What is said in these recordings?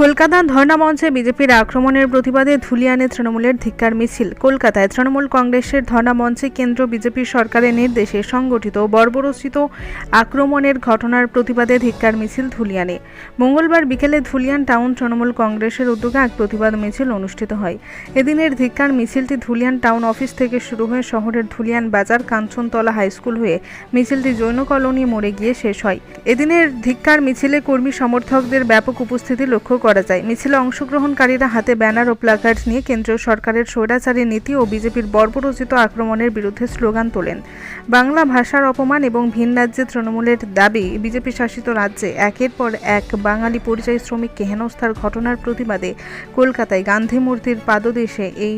কলকাতা ধর্ণা মঞ্চে বিজেপির আক্রমণের প্রতিবাদে ধুলিয়ানে তৃণমূলের ধিক্কার মিছিল। কলকাতায় তৃণমূল কংগ্রেসের ধর্ণা মঞ্চে কেন্দ্র বিজেপি সরকারের নির্দেশে সংগঠিত বর্বরচিত আক্রমণের ঘটনার প্রতিবাদে ধিক্কার মিছিল ধুলিয়ানে। মঙ্গলবার বিকেলে ধুলিয়ান টাউন তৃণমূল কংগ্রেসের উদ্যোগে এক প্রতিবাদ মিছিল অনুষ্ঠিত হয়। এদিনের ধিক্কার মিছিলটি ধুলিয়ান টাউন অফিস থেকে শুরু হয়ে শহরের ধুলিয়ান বাজার, কাঞ্চনতলা হাইস্কুল হয়ে মিছিলটি জৈন কলোনি মোড়ে গিয়ে শেষ হয়। এদিনের ধিক্কার মিছিলে কর্মী সমর্থকদের ব্যাপক উপস্থিতি লক্ষ্য করা যায়। মিছিলে অংশগ্রহণকারীরা হাতে ব্যানার ও প্লাকার্ড নিয়ে কেন্দ্রীয় সরকারের স্বৈরাচারী নীতি ও বিজেপির বর্বরচিত আক্রমণের বিরুদ্ধে স্লোগান তোলেন। বাংলা ভাষার অপমান এবং ভিন রাজ্যে তৃণমূলের দাবি বিজেপি শাসিত রাজ্যে একের পর এক বাঙালি পরিযায়ী শ্রমিককে হেনস্থার ঘটনার প্রতিবাদে কলকাতায় গান্ধী মূর্তির পাদদেশে এই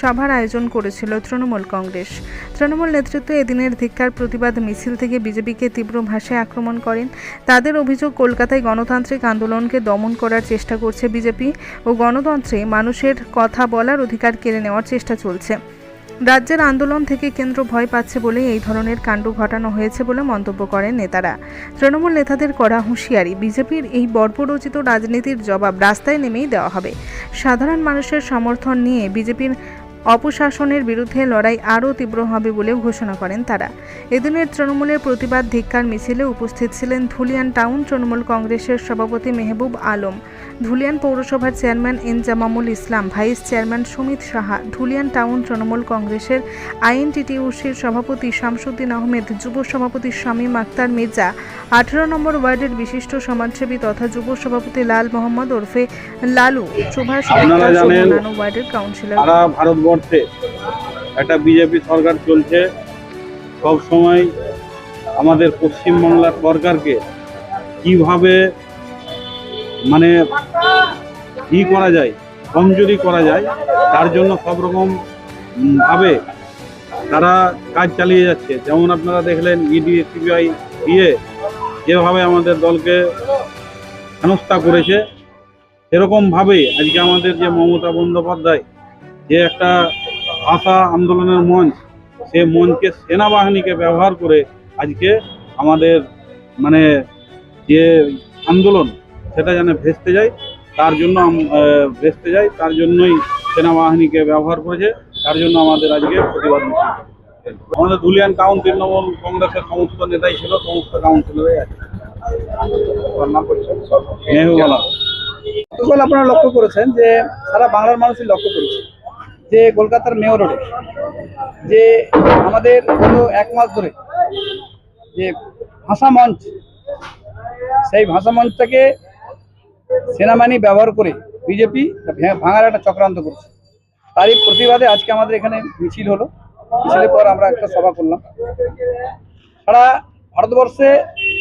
সভার আয়োজন করেছিল তৃণমূল কংগ্রেস। তৃণমূল নেতৃত্ব এদিনের ধিক্কার, প্রতিবাদ, মিছিল থেকে বিজেপিকে তীব্র ভাষায় আক্রমণ করেন। তাদের অভিযোগ, কলকাতায় গণতান্ত্রিক আন্দোলনকে দমন করার চেষ্টা করছে বিজেপি ও গণতন্ত্রে মানুষের কথা বলার অধিকার কেড়ে নেওয়ার চেষ্টা চলছে। রাজ্যের আন্দোলন থেকে কেন্দ্র ভয় পাচ্ছে বলেই এই ধরনের কাণ্ড ঘটানো হয়েছে বলে মন্তব্য করেন নেতারা। তৃণমূল নেতাদের করা হুঁশিয়ারি, বিজেপির এই বর্বরচিত রাজনীতির জবাব রাস্তায় নেমেই দেওয়া হবে। সাধারণ মানুষের সমর্থন নিয়ে বিজেপির অপশাসনের বিরুদ্ধে লড়াই আরও তীব্র হবে বলে ঘোষণা করেন তারা। এদিনের তৃণমূলের প্রতিবাদ ধিক্কার মিছিলে উপস্থিত ছিলেন ধুলিয়ান টাউন তৃণমূল কংগ্রেসের সভাপতি মেহবুব আলম। ধুলিয়ান পৌরসভার chairman Enjamamul Islam vice chairman Sumit Saha Dhulian town Trinamool কংগ্রেসের আইএনটিটিউসির সভাপতি শামসুদ্দিন আহমেদ যুব সভাপতি শামীম আক্তার মির্জা আঠারো নম্বর ওয়ার্ডের বিশিষ্ট সমাজসেবী তথা যুব সভাপতি লাল মোহাম্মদ ওরফে লালু সুভাষ ওয়ার্ডের কাউন্সিলর। ভারতবর্ষে একটা বিজেপি সরকার চলছে, সব সময় আমাদের পশ্চিমবাংলার সরকারকে কীভাবে মানে ই করা যায়, কমজোরি করা যায়, তার জন্য সব রকম ভাবে তারা কাজ চালিয়ে যাচ্ছে। যেমন আপনারা দেখলেন ইডি, সিবিআই দিয়ে যেভাবে আমাদের দলকে হেনস্থা করেছে, সেরকমভাবেই আজকে আমাদের যে মমতা বন্দ্যোপাধ্যায় যে একটা ভাষা আন্দোলনের মঞ্চ, সে মঞ্চকে সেনাবাহিনীকে ব্যবহার করে আজকে আমাদের মানে যে আন্দোলন, সেটা যেন ভেস্তে যায়, তার জন্য ভেস্তে যায়, তার জন্যই সেনাবাহিনীকে ব্যবহার করেছে, তার জন্য আমাদের আজকে প্রতিবাদ আমাদের ধুলিয়ান টাউন তৃণমূল কংগ্রেসের সমস্ত নেতাই ছিল, সমস্ত কাউন্সিলরই আছে। আপনারা লক্ষ্য করেছেন যে সারা বাংলার মানুষই লক্ষ্য করেছে। যে কলকাতার মেয়র রোডে যে আমাদের গত এক মাস ধরে যে ভাষা মঞ্চ, সেই ভাষা মঞ্চটাকে সেনাবাহিনী ব্যবহার করে বিজেপি ভাঙার একটা চক্রান্ত করছে। তারই প্রতিবাদে আজকে আমাদের এখানে মিছিল হলো। মিছিলের পর আমরা একটা সভা করলাম। সারা ভারতবর্ষে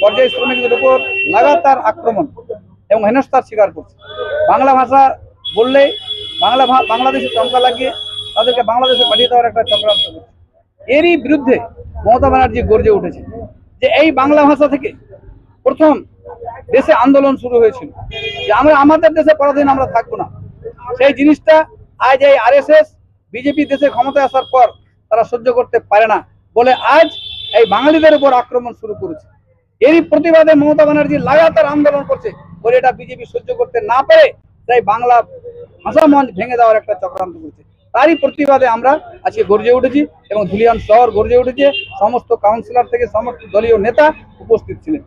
পর্যায় শ্রমিকদের উপর লাগাতার আক্রমণ এবং হেনস্থার স্বীকার করছে। বাংলা ভাষা বললেই বাংলা ভা- বাংলাদেশে চমকা লাগিয়ে তাদেরকে বাংলাদেশে পাঠিয়ে দেওয়ার একটা চক্রান্ত করছে এরই বিরুদ্ধে মমতা ব্যানার্জি গর্জে উঠেছে যে এই বাংলা ভাষা থেকে প্রথম দেশে আন্দোলন শুরু হয়েছিল। যে আমরা আমাদের দেশে পরাধীন আমরা থাকব না। সেই জিনিসটা আজ এই আরএসএস, বিজেপি দেশে ক্ষমতায় আসার পর তারা সহ্য করতে পারে না বলে আজ এই বাঙালিদের উপর আক্রমণ শুরু করেছে। এরই প্রতিবাদে মমতা ব্যানার্জি লাগাতার আন্দোলন করছে বলে এটা বিজেপি সহ্য করতে না পারে তাই বাংলা ভাষা মন ভেঙে দেওয়ার একটা চক্রান্ত করছে। তারই প্রতিবাদে আমরা আজকে গর্জে উঠেছি এবং ধুলিয়ান শহর গর্জে উঠেছে। সমস্ত কাউন্সিলর থেকে সমস্ত দলীয় নেতা উপস্থিত ছিলেন।